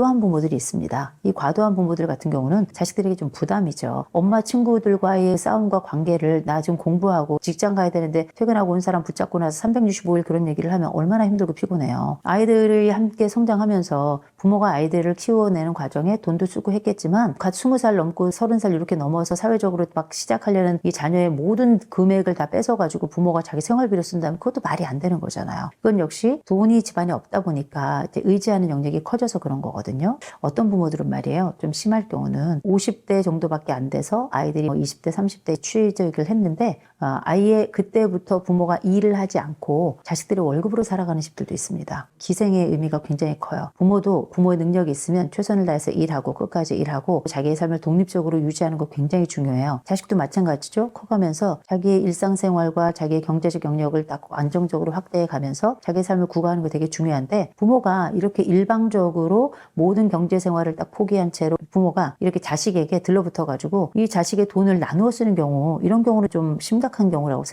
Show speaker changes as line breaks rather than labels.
과도한 부모들이 있습니다. 이 과도한 부모들 같은 경우는 자식들에게 좀 부담이죠. 엄마 친구들과의 싸움과 관계를 나 지금 공부하고 직장 가야 되는데 퇴근하고 온 사람 붙잡고 나서 365일 그런 얘기를 하면 얼마나 힘들고 피곤해요. 아이들이 함께 성장하면서 부모가 아이들을 키워내는 과정에 돈도 쓰고 했겠지만 갓 20살 넘고 30살 이렇게 넘어서 사회적으로 막 시작하려는 이 자녀의 모든 금액을 다 뺏어가지고 부모가 자기 생활비로 쓴다면 그것도 말이 안 되는 거잖아요. 그건 역시 돈이 집안에 없다 보니까 의지하는 영역이 커져서 그런 거거든요. 어떤 부모들은 말이에요. 좀 심할 경우는 50대 정도밖에 안 돼서 아이들이 뭐 20대, 30대 취직을 했는데 어, 아예 그때부터 부모가 일을 하지 않고 자식들이 월급으로 살아가는 집들도 있습니다. 기생의 의미가 굉장히 커요. 부모도 부모의 능력이 있으면 최선을 다해서 일하고 끝까지 일하고 자기의 삶을 독립적으로 유지하는 거 굉장히 중요해요. 자식도 마찬가지죠. 커가면서 자기의 일상생활과 자기의 경제적 영역을 딱 안정적으로 확대해 가면서 자기의 삶을 구가하는 거 되게 중요한데 부모가 이렇게 일방적으로 모든 경제 생활을 딱 포기한 채로 부모가 이렇게 자식에게 들러붙어 가지고 이 자식의 돈을 나누어 쓰는 경우 이런 경우는 좀 심각한 경우라고 생각합니다.